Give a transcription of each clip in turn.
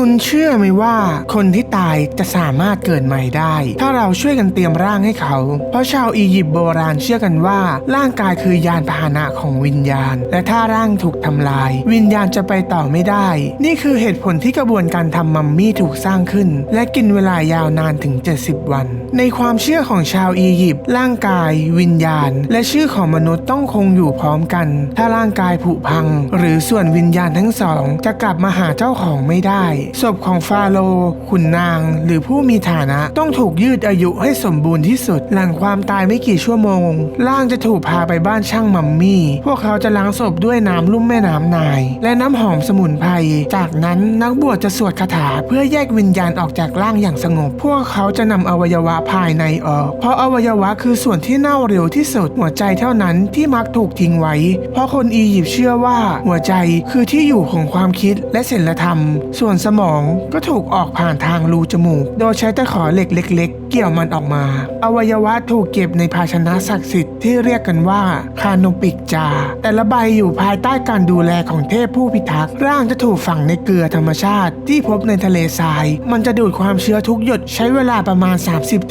คุณเชื่อไหมว่าคนที่ตายจะสามารถเกิดใหม่ได้ ถ้าเราช่วยกันเตรียมร่างให้เขา เพราะชาวอียิปต์โบราณเชื่อกันว่า ร่างกายคือยานพาหนะของวิญญาณ และถ้าร่างถูกทำลาย วิญญาณจะไปต่อไม่ได้ นี่คือเหตุผลที่กระบวนการทำมัมมี่ถูกสร้างขึ้น และกินเวลายาวนานถึง 70 วัน ในความเชื่อของชาวอียิปต์ร่างกาย วิญญาณ และชื่อของมนุษย์ต้องคงอยู่พร้อมกัน ถ้าร่างกายผุพัง หรือส่วนวิญญาณทั้งสอง จะกลับมาหาเจ้าของไม่ได้ศพของฟาโรห์ขุนนาง หรือผู้มีฐานะต้องถูกยืดอายุให้สมบูรณ์ที่สุด หลังความตายไม่กี่ชั่วโมง ร่างจะถูกพาไปบ้านช่างมัมมี่ พวกเขาจะล้างศพด้วยน้ำลุ่มแม่น้ำนาย และน้ำหอมสมุนไพร จากนั้นนักบวชจะสวดคาถาเพื่อแยกวิญญาณออกจากร่างอย่างสงบ พวกเขาจะนำอวัยวะภายในออก เพราะอวัยวะคือส่วนที่เน่าเร็วที่สุดหัวใจเท่านั้นที่มักถูกทิ้งไว้ เพราะคนอียิปต์เชื่อว่าหัวใจคือที่อยู่ของความคิดและศีลธรรม ส่วนสมองก็ถูกออกผ่านทางรูจมูก โดยใช้ตะขอเหล็กเล็ก ๆ เกี่ยวมันออกมา อวัยวะถูกเก็บในภาชนะศักดิ์สิทธิ์ที่เรียกกันว่าคานปิกจา แต่ละใบอยู่ภายใต้การดูแลของเทพผู้พิทักษ์ร่างจะถูกฝังในเกลือธรรมชาติ ที่พบในทะเลทราย มันจะดูดความเชื้อทุกหยดใช้เวลาประมาณ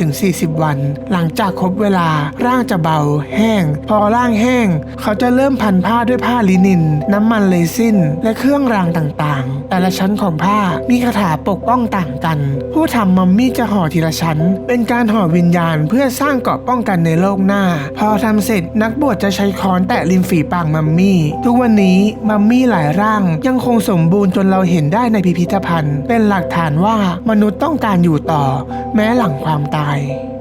30-40 วัน หลังจากครบเวลาร่างจะเบา แห้ง พอร่างแห้ง เขาจะเริ่มพันผ้าด้วยผ้าลินิน น้ำมันเลซินและเครื่องรางต่างๆ แต่ละชั้นของผ้ามีคาถาปกป้องต่างกัน ผู้ทำมัมมี่จะห่อทีละชั้น เป็นการห่อวิญญาณเพื่อสร้างเกราะป้องกันในโลกหน้า พอทำเสร็จนักบวชจะใช้ค้อนแตะริมฝีปากมัมมี่ ทุกวันนี้มัมมี่หลายร่างยังคงสมบูรณ์จนเราเห็นได้ในพิพิธภัณฑ์ เป็นหลักฐานว่ามนุษย์ต้องการอยู่ต่อ แม้หลังความตาย